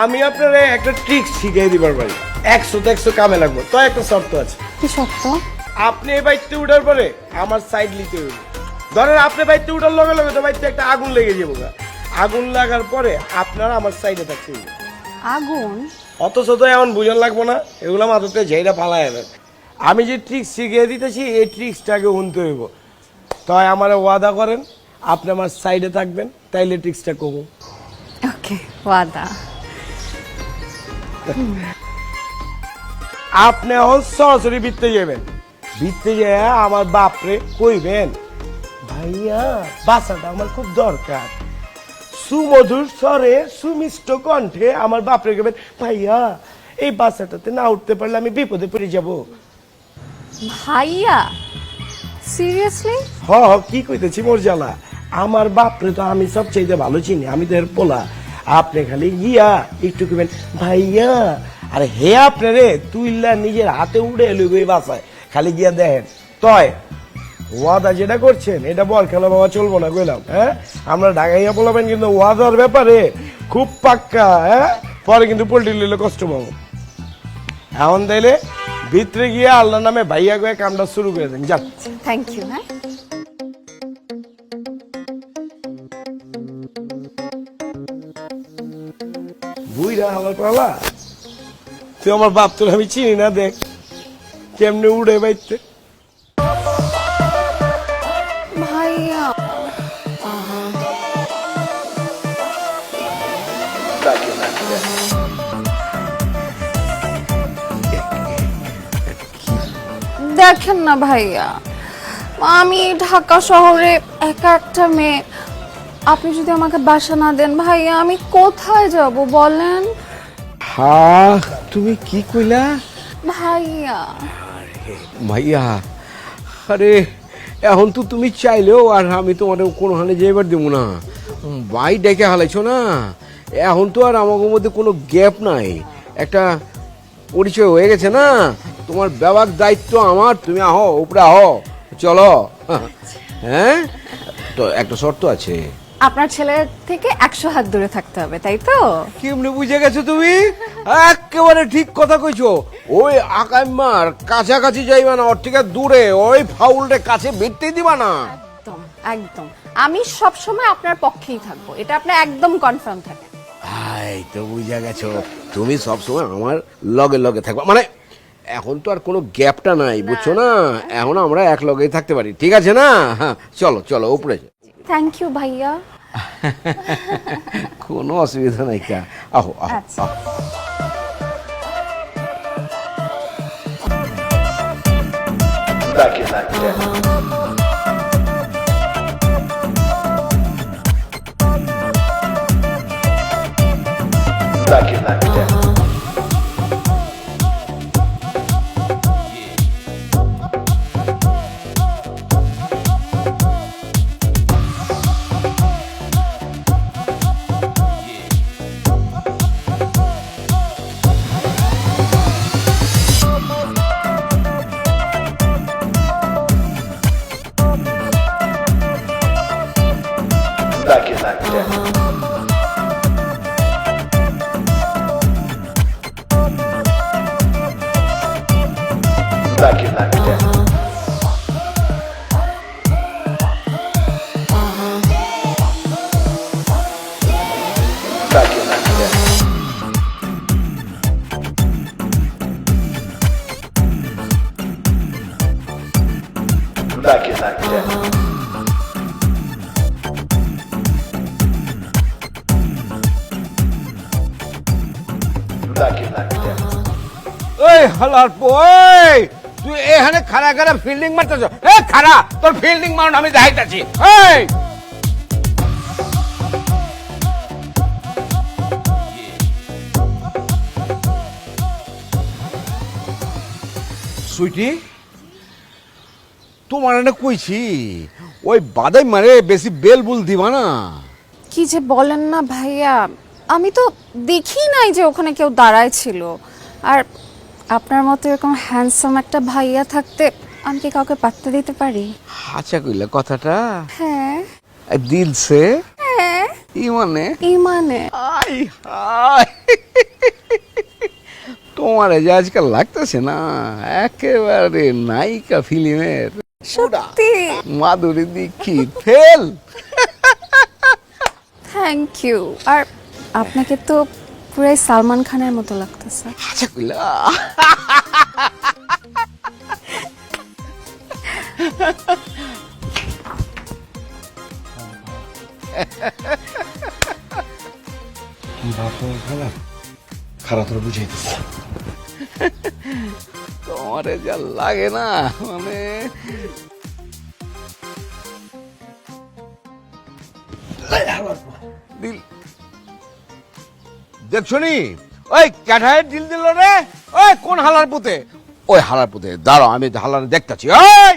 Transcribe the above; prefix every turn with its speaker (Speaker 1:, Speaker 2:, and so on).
Speaker 1: আমি আপনার একটা ট্রিক শিখিয়ে দিবার পারি একশো তো একশো কামে লাগবো তো একটা শর্ত আছে।
Speaker 2: কি সত্য
Speaker 1: আপনি এই বাইকতে উঠার পরে আমার সাইড নিতে হইব। ধরেন আপনি বাইকতে উঠার লগে লগে তো বাইকতে একটা আগুন লেগে যাব আগুন লাগার পরে আপনারা আমার সাইডে থাকতে হইব।
Speaker 2: আগুন?
Speaker 1: অত তো এমন বুঝন লাগবো না এগুলো মাথাতে ঝেড়া ফালায় যাবে আমি যে ট্রিক্স শিখিয়ে দিতেছি এই ট্রিক্সটাকে উনতে হইব। তাই আমার ওয়াদা করেন আপনি আমার সাইডে থাকবেন তাইলে ট্রিক্সটা কমু
Speaker 2: ওকে ওয়াদা।
Speaker 1: আপনি এখন সরাসরি বৃত্তে যাবেন। বৃত্তে যায় আমার বাপরে কইবেন ভাইয়া বাসাটা আমার খুব দরকার। সুমধুর স্বরে সুমিষ্ট কণ্ঠে আমার বাপরে কইবেন ভাইয়া এই বাসাটাতে না উঠতে পারলে আমি বিপদে পড়ে যাব।
Speaker 2: ভাইয়া সিরিয়াসলি?
Speaker 1: হ হ, কি কইতেছি মোর জ্বালা আমার বাপরে তো আমি সব চাইতে ভালো চিনি আমি তো এর পোলা। আপনি খালি গিয়া একটু কইবেন, ভাইয়া, আরে হে আপনি রে তুইলা নিজের হাতে উড়ে লইব এই বাসায়? খালি গিয়া দেখেন। তয়, ওয়াদা যেটা করছেন, এটা বল খেলা বাবা, চলবো না কইলাম হ্যাঁ? আমরা ঢাকাইয়া বলাবেন কিন্তু ওয়াদার ব্যাপারে খুব পাক্কা হ্যাঁ? পরে কিন্তু পোল্ট্রি লইলে কষ্ট পাবো। এখন তাইলে ভিতরে গিয়ে আল্লাহ নামে ভাইয়া গয়ে কামটা শুরু করে দেন যাক
Speaker 2: থ্যাংক ইউ হ্যাঁ
Speaker 1: বুইরা আমার পালা। তুই আমার বাপ, তোর আমি চিনি না, দেখ। কেমনে উড়ে বাইতে।
Speaker 2: ভাইয়া। দেখেন না ভাইয়া, আমি ঢাকা শহরে একা একটা মেয়ে আপনি যদি আমাকে বাসা না দেন ভাইয়া আমি কোথায় যাব বলেন?
Speaker 3: হা তুমি কি কইলা?
Speaker 2: ভাইয়া।
Speaker 3: ভাইয়া আরে এখন তো তুমি চাইলেও আর আমি তোমার কোনো হানে যাইবার দেবো না। ভাই ডেকে হালাইছো না? এখন তো আর আমাদের মধ্যে কোনো গ্যাপ নাই। একটা পরিচয় হয়ে গেছে না? তোমার ব্যবহার দায়িত্ব আমার তুমি আহো উপরে আহো চলো। হ্যাঁ? তো একটা শর্ত আছে।
Speaker 2: আপনার ছেলে থেকে একশো হাত দূরে থাকতে হবে তাই তো?
Speaker 3: কেমনে বুঝে গেছো তুমি? একেবারে ঠিক কথা কইছো। ওই আকাইমার কাছাকাছি যাইবা না ওর থেকে দূরে ওই ফাউলটা কাছে ভিড়তেই দিবা না।
Speaker 2: একদম একদম। আমি সব সময় আপনার পক্ষেই থাকব এটা আপনি একদম কনফার্ম থাকেন।
Speaker 3: এই তো বুঝে গেছো। তুমি সবসময় আমার লগে লগে থাকবা। মানে এখন তো আর কোনো গ্যাপটা নাই বুঝছ না? এখন আমরা এক লগেই থাকতে পারি ঠিক আছে না? হ্যাঁ চলো চলো উপরে।
Speaker 2: থ্যাংক ইউ ভাইয়া
Speaker 3: কোনো অসুবিধা নাই কা আহো আহো
Speaker 2: আচ্ছা।
Speaker 3: আহো। так і так
Speaker 2: іде. Так і так іде. Так і так іде. Так і.
Speaker 3: তুই এখানে খাড়া ফিল্ডিং মারতেছ। তোর ফিল্ডিং আমি সুইটি, তোমার কইছি, ওই বাদাই মারে বেশি বেল বুল দিবা না।
Speaker 2: কি যে বলেন না ভাইয়া, আমি তো দেখি নাই যে ওখানে কেউ দাঁড়ায় ছিল। আর আপনার মতো এরকম হ্যান্ডসাম একটা ভাইয়া থাকতে আমি কি কাউকে পাত্তা দিতে পারি?
Speaker 3: আচ্ছা কইলা কথাটা?
Speaker 2: হ্যাঁ।
Speaker 3: দিল সে?
Speaker 2: হ্যাঁ।
Speaker 3: ই মানে
Speaker 2: এই মানে
Speaker 3: আই হাই তোমার যে আজকাল লাগতেছে না একেবারে নায়িকা ফিল্মের।
Speaker 2: সত্যি?
Speaker 3: Madhuri Dixit fail.
Speaker 2: Thank you আর আপনাকে তো পুরাই সালমান খানের মতো লাগতেছে।
Speaker 1: খারাপ করে বুঝাইতেছে
Speaker 3: তোমারে যা লাগে না মানে দেখছ নি ওই ক্যাঠায় ঢিল দিল রে, ওই কোন হালার পুতে? ওই হালার পুতে দাঁড়ো আমি হালার দেখতেছি, ওই!